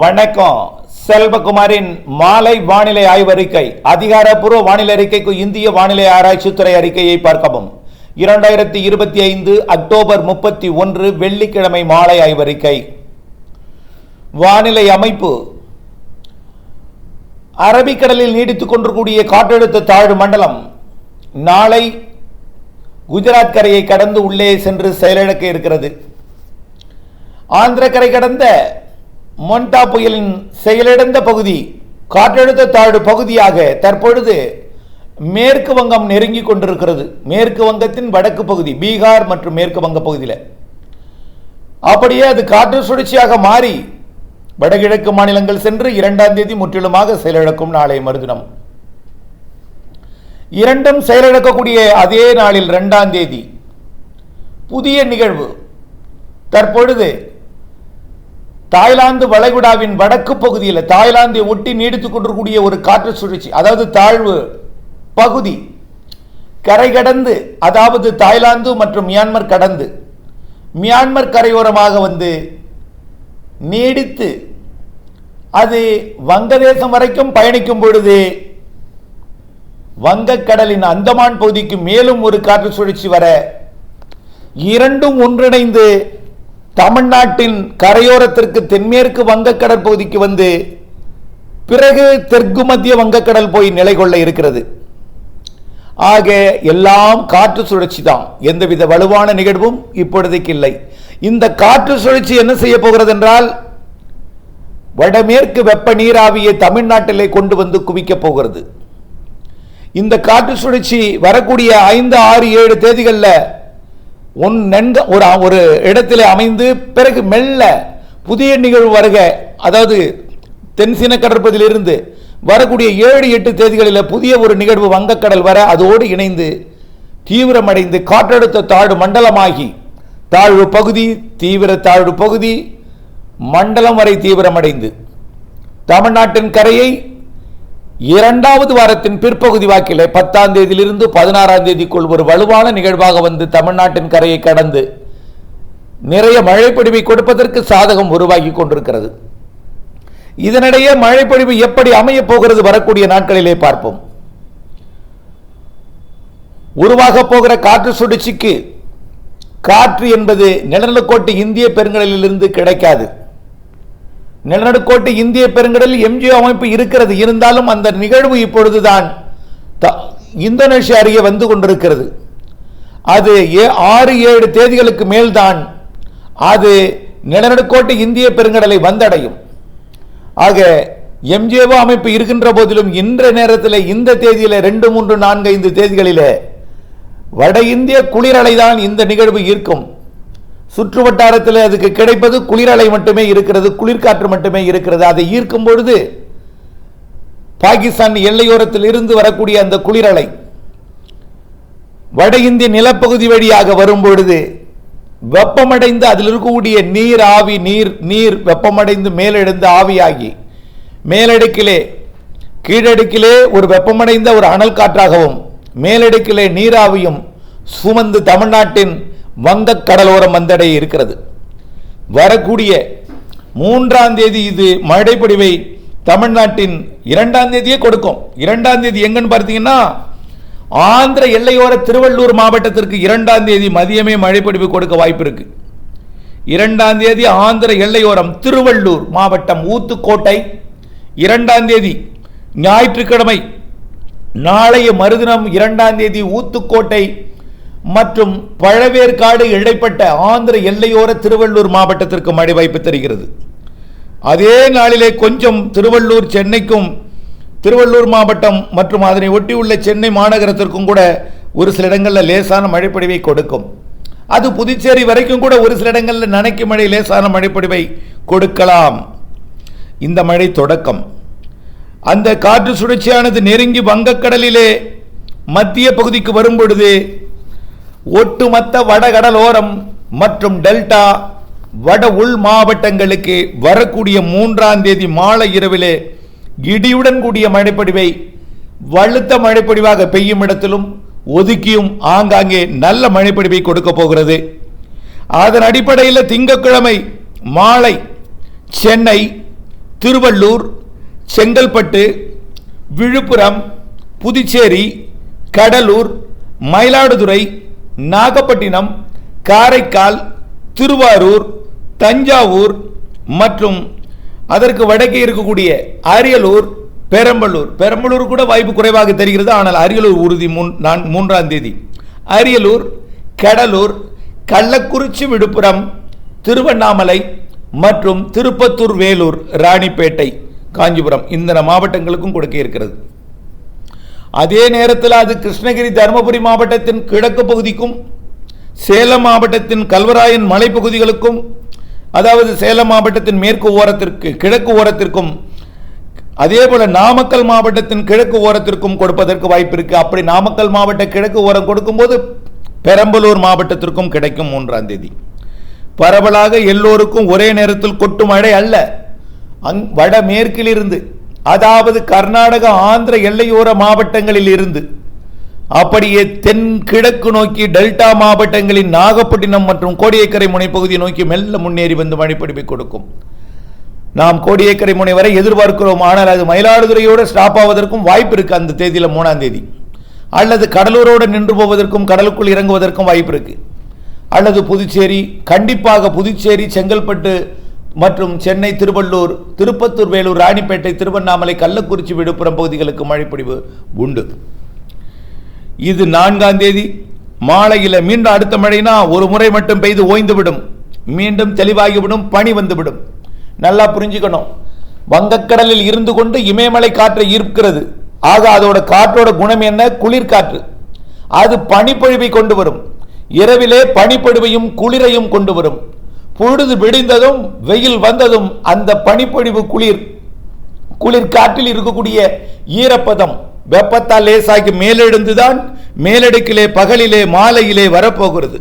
வணக்கம். செல்வகுமாரின் மாலை வானிலை ஆய்வறிக்கை அதிகாரப்பூர்வ வானிலை அறிக்கைக்கு இந்திய வானிலை ஆராய்ச்சித்துறை அறிக்கையை பார்க்கவும். இரண்டாயிரத்தி இருபத்தி ஐந்து அக்டோபர் முப்பத்தி ஒன்று வெள்ளிக்கிழமை மாலை ஆய்வறிக்கை. வானிலை அமைப்பு. அரபிக்கடலில் நீடித்துக் கொண்டிருக்கூடிய காற்றழுத்த தாழ்வு மண்டலம் நாளை குஜராத் கரையை கடந்து உள்ளே சென்று செயலிழக்க இருக்கிறது. ஆந்திர கரை கடந்த மொண்டா புயலின் செயலிழந்த பகுதி காற்றழுத்த தாழ்வு பகுதியாக தற்பொழுது மேற்கு வங்கம் நெருங்கி கொண்டிருக்கிறது. மேற்கு வங்கத்தின் வடக்கு பகுதி பீகார் மற்றும் மேற்கு வங்க பகுதியில். அப்படியே அது காற்று சுழற்சியாக மாறி வடகிழக்கு மாநிலங்கள் சென்று இரண்டாம் தேதி முற்றிலுமாக செயலிழக்கும் நாளை மறுதினம். இரண்டும் செயலிழக்கக்கூடிய அதே நாளில் இரண்டாம் தேதி. புதிய நிகழ்வு. தற்பொழுது தாய்லாந்து வளைகுடாவின் வடக்கு பகுதியில் தாய்லாந்தை ஒட்டி நீடித்துக் கொண்டிருக்கூடிய ஒரு காற்று சுழற்சி அதாவது தாழ்வு பகுதி கரை கடந்து அதாவது தாய்லாந்து மற்றும் மியான்மர் கடந்து மியான்மர் கரையோரமாக வந்து நீடித்து அது வங்கதேசம் வரைக்கும் பயணிக்கும் பொழுது வங்கக்கடலின் அந்தமான் பகுதிக்கு மேலும் ஒரு காற்று சுழற்சி வர இரண்டும் ஒன்றிணைந்து தமிழ்நாட்டின் கரையோரத்திற்கு தென்மேற்கு வங்கக்கடல் பகுதிக்கு வந்து பிறகு தெற்கு மத்திய வங்கக்கடல் போய் நிலை கொள்ள இருக்கிறது. ஆக எல்லாம் காற்று சுழற்சி தான். எந்தவித வலுவான நிகழ்வும் இப்பொழுதைக்கு இல்லை. இந்த காற்று சுழற்சி என்ன செய்ய போகிறது என்றால் வடமேற்கு வெப்ப நீராவியை தமிழ்நாட்டிலே கொண்டு வந்து குவிக்கப் போகிறது. இந்த காற்று சுழற்சி வரக்கூடிய ஐந்து ஆறு ஏழு தேதிகளில் ஒன் நன்க ஒரு ஒரு இடத்திலே அமைந்து பிறகு மெல்ல புதிய நிகழ்வு வருக. அதாவது தென்சீன கடற்பதிலிருந்து வரக்கூடிய ஏழு எட்டு தேதிகளில் புதிய ஒரு நிகழ்வு வங்கக்கடல் வர அதோடு இணைந்து தீவிரமடைந்து காற்றழுத்த தாழ்வு மண்டலமாகி தாழ்வு பகுதி தீவிர தாழ்வு பகுதி மண்டலம் வரை தீவிரமடைந்து. தமிழ்நாட்டின் கரையை இரண்டாவது வாரத்தின் பிற்பகுதி வாக்கிலே பத்தாம் தேதியிலிருந்து பதினாறாம் தேதிக்குள் ஒரு வலுவான நிகழ்வாக வந்து தமிழ்நாட்டின் கரையை கடந்து நிறைய மழைப்பொழிவை கொடுப்பதற்கு சாதகம் உருவாகி கொண்டிருக்கிறது. இதனிடையே மழைப்பொழிவு எப்படி அமையப் போகிறது வரக்கூடிய நாட்களிலே பார்ப்போம். உருவாக போகிற காற்று சுழற்சிக்கு காற்று என்பது நிலநடுக்கோட்டு இந்திய பெருங்கடலிலிருந்து கிடைக்காது. நிலநடுக்கோட்டு இந்திய பெருங்கடலில் எம்ஜிஓ அமைப்பு இருக்கிறது. இருந்தாலும் அந்த நிகழ்வு இப்பொழுதுதான் த- இந்தோனேஷியா அருகே வந்து கொண்டிருக்கிறது. அது ஏ- ஆறு ஏழு தேதிகளுக்கு மேல்தான் அது நிலநடுக்கோட்டு இந்திய பெருங்கடலை வந்தடையும். ஆக எம்ஜிஓ அமைப்பு இருக்கின்ற போதிலும் இன்ற நேரத்தில் இந்த தேதியில் ரெண்டு மூன்று நான்கு ஐந்து தேதிகளிலே வட இந்திய குளிரலை தான் இந்த நிகழ்வு இருக்கும் சுற்று வட்டாரத்தில் அதுக்கு கிடைப்பது குளிரலை மட்டுமே இருக்கிறது குளிர்காற்று மட்டுமே இருக்கிறது. அதை ஈர்க்கும் பொழுது பாகிஸ்தான் எல்லையோரத்தில் இருந்து வரக்கூடிய அந்த குளிரலை வட இந்திய நிலப்பகுதி வழியாக வரும் பொழுது வெப்பமடைந்து அதில் இருக்கக்கூடிய நீர் ஆவி நீர் நீர் வெப்பமடைந்து மேலெழுந்து ஆவியாகி மேலடுக்கிலே கீழடுக்கிலே ஒரு வெப்பமடைந்த ஒரு அனல் காற்றாகவும் மேலடுக்கிலே நீராவியும் சுமந்து தமிழ்நாட்டின் வங்கக் கடலோரம் மந்தடை இருக்கிறது. வரக்கூடிய மூன்றாம் தேதி இது மழைப்பொழிவை தமிழ்நாட்டின் இரண்டாம் தேதியே கொடுக்கும். இரண்டாம் தேதி எங்கன்னு பார்த்தீங்கன்னா ஆந்திர எல்லையோர திருவள்ளூர் மாவட்டத்திற்கு இரண்டாம் தேதி மதியமே மழைப்பொழிவு கொடுக்க வாய்ப்பு இருக்கு. இரண்டாம் தேதி ஆந்திர எல்லையோரம் திருவள்ளூர் மாவட்டம் ஊத்துக்கோட்டை. இரண்டாம் தேதி ஞாயிற்றுக்கிழமை நாளைய மறுதினம் இரண்டாம் தேதி ஊத்துக்கோட்டை. மற்றும் பழவேற்காடு இடைப்பட்ட ஆந்திர எல்லையோர திருவள்ளூர் மாவட்டத்திற்கு மழை வாய்ப்பு தருகிறது. அதே நாளிலே கொஞ்சம் திருவள்ளூர் சென்னைக்கும் திருவள்ளூர் மாவட்டம் மற்றும் அதனை ஒட்டியுள்ள சென்னை மாநகரத்திற்கும் கூட ஒரு சில இடங்களில் லேசான மழைப்பொழிவை கொடுக்கும். அது புதுச்சேரி வரைக்கும் கூட ஒரு சில இடங்களில் நனைக்கு மழை லேசான மழைப்பொழிவை கொடுக்கலாம். இந்த மழை தொடக்கம். அந்த காற்று சுழற்சியானது நெருங்கி வங்கக்கடலிலே மத்திய பகுதிக்கு வரும் பொழுது ஒட்டுமொத்த வடகடலோரம் மற்றும் டெல்டா வட உள் மாவட்டங்களுக்கு வரக்கூடிய மூன்றாம் தேதி மாலை இரவிலே இடியுடன் கூடிய மழைப்பொழிவை வலுத்த மழைப்பொழிவாக பெய்யும் இடத்திலும் ஒதுக்கியும் ஆங்காங்கே நல்ல மழைப்பொழிவை கொடுக்க போகிறது. அதன் அடிப்படையில் திங்கட்கிழமை மாலை சென்னை திருவள்ளூர் செங்கல்பட்டு விழுப்புரம் புதுச்சேரி கடலூர் மயிலாடுதுறை நாகப்பட்டினம் காரைக்கால் திருவாரூர் தஞ்சாவூர் மற்றும் அதற்கு வடக்கே இருக்கக்கூடிய அரியலூர் பெரம்பலூர். பெரம்பலூர் கூட வாய்ப்பு குறைவாக தெரிகிறது. ஆனால் அரியலூர் உறுதி மூன் நான் மூன்றாம் தேதி. அரியலூர் கடலூர் கள்ளக்குறிச்சி விழுப்புரம் திருவண்ணாமலை மற்றும் திருப்பத்தூர் வேலூர் ராணிப்பேட்டை காஞ்சிபுரம். இந்த மாவட்டங்களுக்கும் கொடுக்க இருக்கிறது. அதே நேரத்தில் அது கிருஷ்ணகிரி தருமபுரி மாவட்டத்தின் கிழக்கு பகுதிக்கும் சேலம் மாவட்டத்தின் கல்வராயன் மலைப்பகுதிகளுக்கும் அதாவது சேலம் மாவட்டத்தின் மேற்கு ஓரத்திற்கு கிழக்கு ஓரத்திற்கும் அதே போல நாமக்கல் மாவட்டத்தின் கிழக்கு ஓரத்திற்கும் கொடுப்பதற்கு வாய்ப்பு இருக்கு. அப்படி நாமக்கல் மாவட்ட கிழக்கு ஓரம் கொடுக்கும்போது பெரம்பலூர் மாவட்டத்திற்கும் கிடைக்கும் மூன்றாம் தேதி. பரவலாக எல்லோருக்கும் ஒரே நேரத்தில் கொட்டு மழை அல்ல. அங் வடமேற்கிலிருந்து அதாவது கர்நாடக ஆந்திர எல்லையோர மாவட்டங்களில் இருந்து அப்படியே தென்கிழக்கு நோக்கி டெல்டா மாவட்டங்களின் நாகப்பட்டினம் மற்றும் கோடியக்கரை முனைப்பகுதியை நோக்கி மெல்ல முன்னேறி வந்து மழைப்பிடிப்பை கொடுக்கும். நாம் கோடியக்கரை முனை வரை எதிர்பார்க்கிறோம் ஆனால் அது மயிலாடுதுறையோடு ஸ்டாப் ஆவதற்கும் வாய்ப்பு இருக்கு அந்த தேதியில் மூணாம் தேதி. அல்லது கடலூரோடு நின்று போவதற்கும் கடலுக்குள் இறங்குவதற்கும் வாய்ப்பு இருக்கு. அல்லது புதுச்சேரி கண்டிப்பாக புதுச்சேரி செங்கல்பட்டு மற்றும் சென்னை திருவள்ளூர் திருப்பத்தூர் வேலூர் ராணிப்பேட்டை திருவண்ணாமலை கள்ளக்குறிச்சி விழுப்புரம் பகுதிகளுக்கு மழைப்பொழிவு உண்டு. இது நான்காம் தேதி. மாலையில் மீண்டும் அடுத்த மழைனா ஒரு முறை மட்டும் பெய்து ஓய்ந்துவிடும். மீண்டும் தெளிவாகிவிடும் பனி வந்துவிடும். நல்லா புரிஞ்சுக்கணும். வங்கக்கடலில் இருந்து கொண்டு இமயமலை காற்றை ஈர்க்கிறது. ஆக அதோட காற்றோட குணம் என்ன? குளிர்காற்று. அது பனிப்பொழிவை கொண்டு வரும். இரவிலே பனிப்பொழிவையும் குளிரையும் கொண்டு வரும். பொழுது விடிந்ததும் வெயில் வந்ததும் அந்த பனிப்பொழிவு குளிர் குளிர் காற்றில் இருக்கக்கூடிய ஈரப்பதம் வெப்பத்தால் லேசாகி மேலெழுந்துதான் மேலடுக்கிலே பகலிலே மாலையிலே வரப்போகிறது.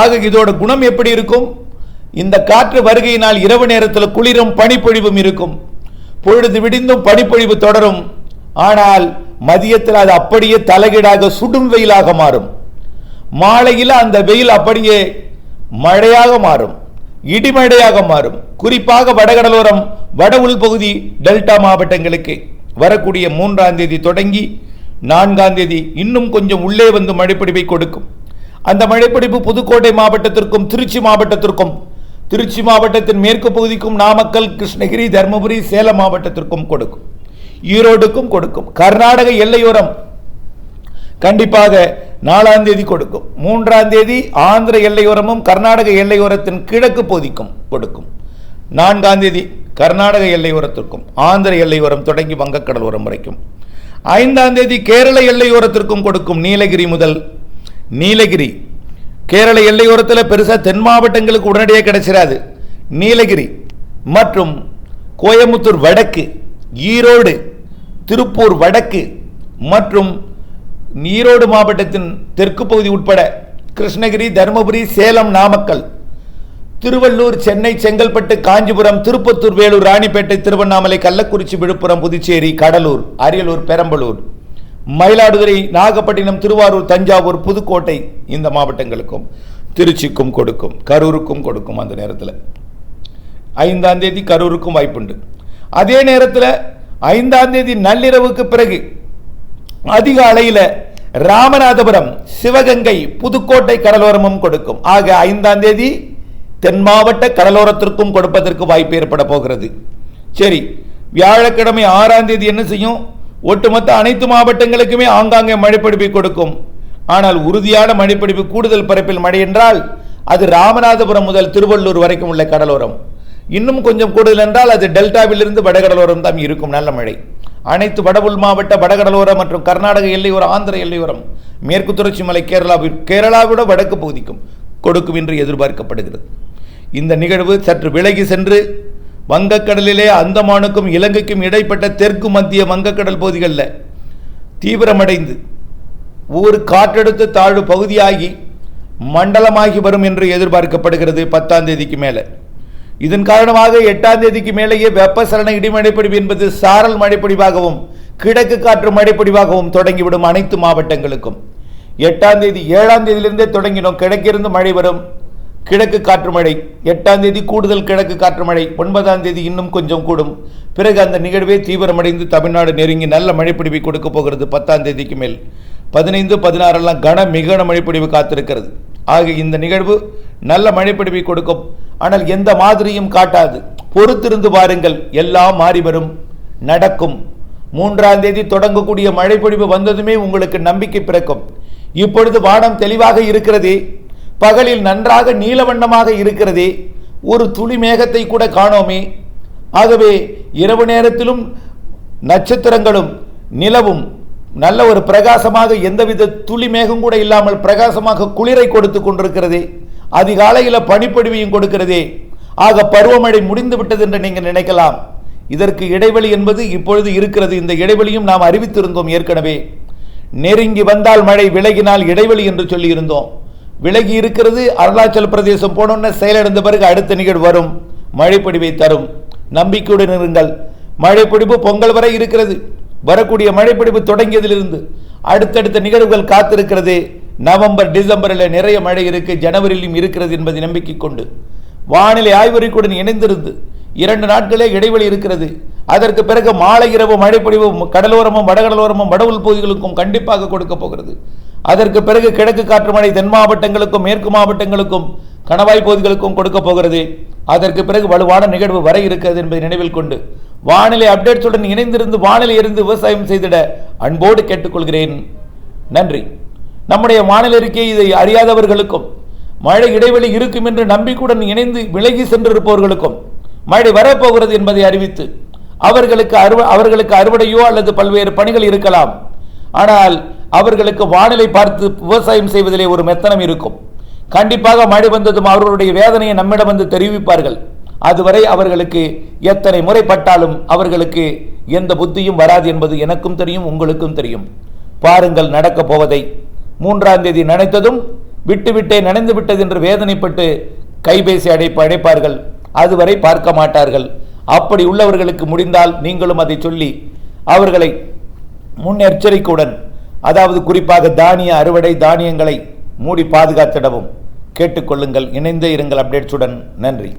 ஆக இதோட குணம் எப்படி இருக்கும்? இந்த காற்று வருகையினால் இரவு நேரத்தில் குளிரும் பனிப்பொழிவும் இருக்கும். பொழுது விடிந்தும் பனிப்பொழிவு தொடரும். ஆனால் மதியத்தில் அது அப்படியே தலைகீடாக சுடும் வெயிலாக மாறும். மாலையில் அந்த வெயில் அப்படியே மழையாக மாறும். இடிமழையாக மாறும். குறிப்பாக வடகடலோரம் வட உள்பகுதி டெல்டா மாவட்டங்களுக்கு வரக்கூடிய மூன்றாம் தேதி தொடங்கி நான்காம் தேதி இன்னும் கொஞ்சம் உள்ளே வந்து மழைப்பிடிப்பை கொடுக்கும். அந்த மழைப்பிடிப்பு புதுக்கோட்டை மாவட்டத்திற்கும் திருச்சி மாவட்டத்திற்கும் திருச்சி மாவட்டத்தின் மேற்கு பகுதிக்கும் நாமக்கல் கிருஷ்ணகிரி தருமபுரி சேலம் மாவட்டத்திற்கும் கொடுக்கும். ஈரோடுக்கும் கொடுக்கும். கர்நாடக எல்லையோரம் கண்டிப்பாக நாலாம் தேதி கொடுக்கும். மூன்றாம் தேதி ஆந்திர எல்லையோரமும் கர்நாடக எல்லையோரத்தின் கிழக்கு பகுதிக்கும் கொடுக்கும். நான்காம் தேதி கர்நாடக எல்லையோரத்திற்கும் ஆந்திர எல்லையோரம் தொடங்கி வங்கக்கடலோரம் வரைக்கும். ஐந்தாம் தேதி கேரள எல்லையோரத்திற்கும் கொடுக்கும் நீலகிரி முதல். நீலகிரி கேரள எல்லையோரத்தில் பெருசாக தென் மாவட்டங்களுக்கு உடனடியாக கிடைச்சிடாது நீலகிரி மற்றும் கோயம்புத்தூர் வடக்கு ஈரோடு திருப்பூர் வடக்கு மற்றும் ஈரோடு மாவட்டத்தின் தெற்கு பகுதி உட்பட கிருஷ்ணகிரி தருமபுரி சேலம் நாமக்கல் திருவள்ளூர் சென்னை செங்கல்பட்டு காஞ்சிபுரம் திருப்பத்தூர் வேலூர் ராணிப்பேட்டை திருவண்ணாமலை கள்ளக்குறிச்சி விழுப்புரம் புதுச்சேரி கடலூர் அரியலூர் பெரம்பலூர் மயிலாடுதுறை நாகப்பட்டினம் திருவாரூர் தஞ்சாவூர் புதுக்கோட்டை இந்த மாவட்டங்களுக்கும் திருச்சிக்கும் கொடுக்கும் கரூருக்கும் கொடுக்கும் அந்த நேரத்தில். ஐந்தாம் தேதி கரூருக்கும் வாய்ப்புண்டு. அதே நேரத்தில் ஐந்தாம் தேதி நள்ளிரவுக்கு பிறகு அதிகாலையில் ராமநாதபுரம் சிவகங்கை புதுக்கோட்டை கடலோரமும் கொடுக்கும். ஆக ஐந்தாம் தேதி தென் மாவட்ட கடலோரத்திற்கும் கொடுப்பதற்கு வாய்ப்பு ஏற்பட போகிறது. சரி வியாழக்கிழமை ஆறாம் தேதி என்ன செய்யும்? ஒட்டுமொத்த அனைத்து மாவட்டங்களுக்குமே ஆங்காங்கே மழைப்பிடிப்பை கொடுக்கும். ஆனால் உறுதியான மழைப்பிடிப்பு கூடுதல் பரப்பில் மழை என்றால் அது ராமநாதபுரம் முதல் திருவள்ளூர் வரைக்கும் உள்ள கடலோரம். இன்னும் கொஞ்சம் கூடுதல் என்றால் அது டெல்டாவிலிருந்து வடகடலோரம் தான் இருக்கும் நல்ல மழை. அனைத்து வடபுல் மாவட்ட வடகடலோரம் மற்றும் கர்நாடக எல்லையோரம் ஆந்திர எல்லையோரம் மேற்கு தொடர்ச்சி மலை கேரளாவில் கேரளாவிட வடக்கு பகுதிக்கும் கொடுக்கும் என்று எதிர்பார்க்கப்படுகிறது. இந்த நிகழ்வு சற்று விலகி சென்று வங்கக்கடலிலே அந்தமானுக்கும் இலங்கைக்கும் இடைப்பட்ட தெற்கு மத்திய வங்கக்கடல் பகுதிகளில் தீவிரமடைந்து ஒரு காற்றழுத்த தாழ்வு பகுதியாகி மண்டலமாகி வரும் என்று எதிர்பார்க்கப்படுகிறது பத்தாம் தேதிக்கு மேலே. இதன் காரணமாக எட்டாம் தேதிக்கு மேலேயே வெப்பசலன இடிமழைப்பொழிவு என்பது சாரல் மழைப்பிடிவாகவும் கிழக்கு காற்று மழைப்பிடிவாகவும் தொடங்கிவிடும் அனைத்து மாவட்டங்களுக்கும். எட்டாம் தேதி ஏழாம் தேதியிலிருந்தே தொடங்கினோம். கிழக்கிருந்து மழை வரும். கிழக்கு காற்று மழை. எட்டாம் தேதி கூடுதல் கிழக்கு காற்று மழை. ஒன்பதாம் தேதி இன்னும் கொஞ்சம் கூடும். பிறகு அந்த நிகழ்வே தீவிரமடைந்து தமிழ்நாடு நெருங்கி நல்ல மழைப்பிடிவை கொடுக்க போகிறது பத்தாம் தேதிக்கு மேல். பதினைந்து பதினாறெல்லாம் கன மிகன மழைப்பிடிவு காத்திருக்கிறது. ஆக இந்த நிகழ்வு நல்ல மழைப்பிடிவை கொடுக்கும். ஆனால் எந்த மாதிரியும் காட்டாது. பொறுத்திருந்து பாருங்கள் எல்லாம் மாறி வரும் நடக்கும். மூன்றாம் தேதி தொடங்கக்கூடிய மழைப்பொழிவு வந்ததுமே உங்களுக்கு நம்பிக்கை பிறக்கும். இப்பொழுது வானம் தெளிவாக இருக்கிறதே. பகலில் நன்றாக நீலவண்ணமாக இருக்கிறதே. ஒரு துளி மேகத்தை கூட காணோமே. ஆகவே இரவு நேரத்திலும் நட்சத்திரங்களும் நிலவும். நல்ல ஒரு பிரகாசமாக எந்தவித துளி மேகம் கூட இல்லாமல் பிரகாசமாக குளிரை கொடுத்து கொண்டிருக்கிறதே. அதிகாலையில் பனிப்பொடிவையும் கொடுக்கிறதே. ஆக பருவமழை முடிந்து விட்டது என்று நீங்கள் நினைக்கலாம். இதற்கு இடைவெளி என்பது இப்பொழுது இருக்கிறது. இந்த இடைவெளியும் நாம் அறிவித்திருந்தோம் ஏற்கனவே. நெருங்கி வந்தால் மழை விலகினால் இடைவெளி என்று சொல்லியிருந்தோம். விலகி இருக்கிறது அருணாச்சல பிரதேசம் போனோன்னு செயலிழந்த பிறகு அடுத்த நிகழ்வு வரும். மழைப்பொடிவை தரும். நம்பிக்கையுடன் இருங்கள். மழைப்பொழிவு பொங்கல் வரை இருக்கிறது. வரக்கூடிய மழைப்பிடிப்பு தொடங்கியதிலிருந்து அடுத்தடுத்த நிகழ்வுகள் காத்திருக்கிறது நவம்பர் டிசம்பரில் நிறைய மழை இருக்கு ஜனவரியிலும் இருக்கிறது என்பதை நம்பிக்கை கொண்டு வானிலை ஆய்வறிக்கையுடன் இணைந்திருந்து இரண்டு நாட்களே இடைவெளி இருக்கிறது. அதற்கு பிறகு மாலை இரவு மழைப்பொழிவு கடலோரமும் வடகடலோரமும் வடவுள் பகுதிகளுக்கும் கண்டிப்பாக கொடுக்க போகிறது. அதற்கு பிறகு கிழக்கு காற்று மழை தென் மாவட்டங்களுக்கும் மேற்கு மாவட்டங்களுக்கும் கணவாய் பகுதிகளுக்கும் கொடுக்க போகிறது. அதற்கு பிறகு வலுவான நிகழ்வு வர இருக்கிறது என்பதை நினைவில் கொண்டு வானிலை அப்டேட்ஸுடன் இணைந்திருந்து வானிலை இருந்து விவசாயம் செய்திட அன்போடு கேட்டுக்கொள்கிறேன். நன்றி. நம்முடைய வானிலை அறிக்கை இதை அறியாதவர்களுக்கும் மழை இடைவெளி இருக்கும் என்று நம்பிக்கையுடன் இணைந்து விலகி சென்றிருப்பவர்களுக்கும் மழை வரப்போகிறது என்பதை அறிவித்து அவர்களுக்கு அறுவ அவர்களுக்கு அறுவடையோ அல்லது பல்வேறு பணிகள் இருக்கலாம். ஆனால் அவர்களுக்கு வானிலை பார்த்து விவசாயம் செய்வதிலே ஒரு மெத்தனம் இருக்கும். கண்டிப்பாக மழை வந்ததும் அவர்களுடைய வேதனையை நம்மிடம் வந்து தெரிவிப்பார்கள். அதுவரை அவர்களுக்கு எத்தனை முறைப்பட்டாலும் அவர்களுக்கு எந்த புத்தியும் வராது என்பது எனக்கும் தெரியும் உங்களுக்கும் தெரியும். பாருங்கள் நடக்கப் போவதை. மூன்றாம் தேதி நினைத்ததும் விட்டுவிட்டே நனைந்து விட்டது என்று வேதனைப்பட்டு கைபேசி அடைப்பு அடைப்பார்கள். அதுவரை பார்க்க மாட்டார்கள். அப்படி உள்ளவர்களுக்கு முடிந்தால் நீங்களும் அதை சொல்லி அவர்களை முன்னெச்சரிக்கையுடன் அதாவது குறிப்பாக தானிய அறுவடை தானியங்களை மூடி பாதுகாத்திடவும். கேட்டுக்கொள்ளுங்கள் இணைந்தே இருங்கள் அப்டேட்ஸுடன். நன்றி.